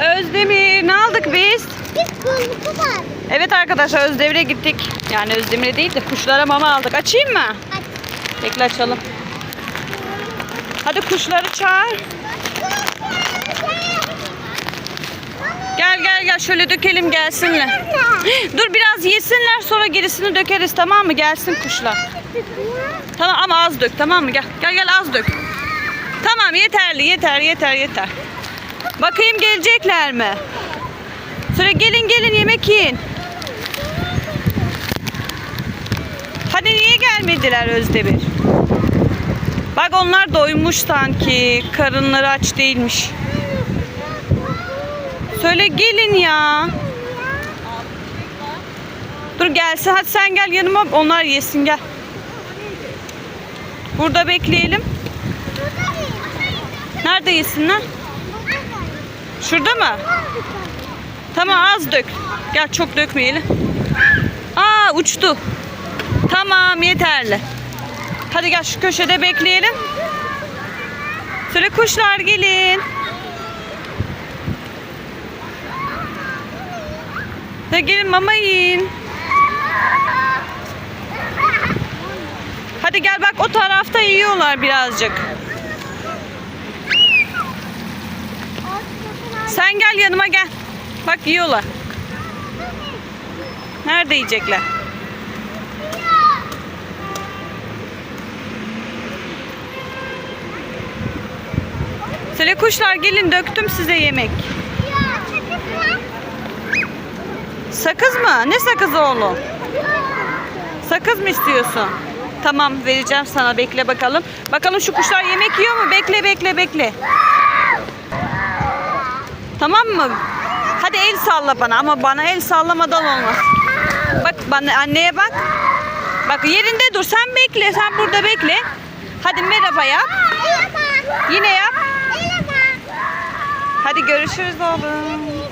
Özdemir ne aldık biz? Biz kulluku var. Evet arkadaşlar Özdemir'e gittik. Yani Özdemir'e değil de kuşlara mama aldık. Açayım mı? Aç. Bekle açalım. Hadi kuşları çağır. Gel gel gel şöyle dökelim gelsinler. Dur biraz yesinler sonra gerisini dökeriz tamam mı? Gelsin kuşlar. Tamam ama az dök tamam mı? Gel gel gel az dök. Tamam yeterli yeter yeter yeter. Bakayım gelecekler mi? Sonra gelin gelin yemek yiyin. Hadi niye gelmediler Özdemir? Bak onlar doymuş sanki. Karınları aç değilmiş. Söyle gelin ya. Dur gelsin. Hadi sen gel yanıma. Onlar yesin gel. Burada bekleyelim. Nerede yesinler? Şurada mı? Tamam az dök. Gel çok dökmeyelim. Aa uçtu. Tamam yeterli. Hadi gel şu köşede bekleyelim. Sıra kuşlar gelin. Hadi gelin mama yiyin. Hadi gel bak o tarafta yiyorlar birazcık. Sen gel yanıma gel. Bak yiyorlar. Nerede yiyecekler? Söyle kuşlar gelin döktüm size yemek. Sakız mı? Ne sakızı oğlum? Sakız mı istiyorsun? Tamam vereceğim sana bekle bakalım. Bakalım şu kuşlar yemek yiyor mu? Bekle bekle bekle. Tamam mı? Hadi el salla bana ama bana el sallamadan olmaz. Bak bana anneye bak. Bak yerinde dur sen bekle sen burada bekle. Hadi merhaba yap. Yine yap. Hadi görüşürüz oğlum.